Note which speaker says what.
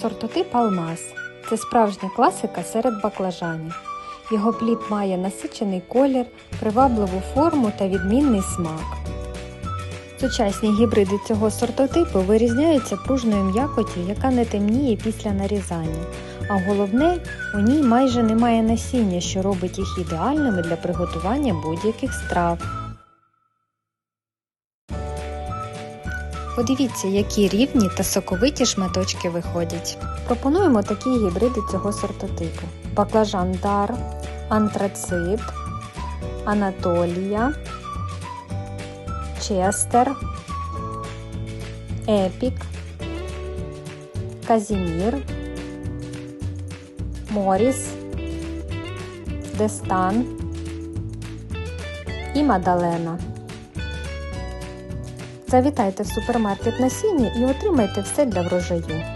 Speaker 1: Сортотип Алмаз це справжня класика серед баклажанів. Його плід має насичений колір, привабливу форму та відмінний смак. Сучасні гібриди цього сортотипу вирізняються пружною м'якоттю, яка не темніє після нарізання. А головне, у ній майже немає насіння, що робить їх ідеальними для приготування будь-яких страв. Подивіться, які рівні та соковиті шматочки виходять. Пропонуємо такі гібриди цього сортотипу: баклажан дар, антрацит, Анатолія, Честер, Епік, Казімір, Моріс, Дестан і Мадалена. Завітайте в супермаркет насіння і отримайте все для врожаю.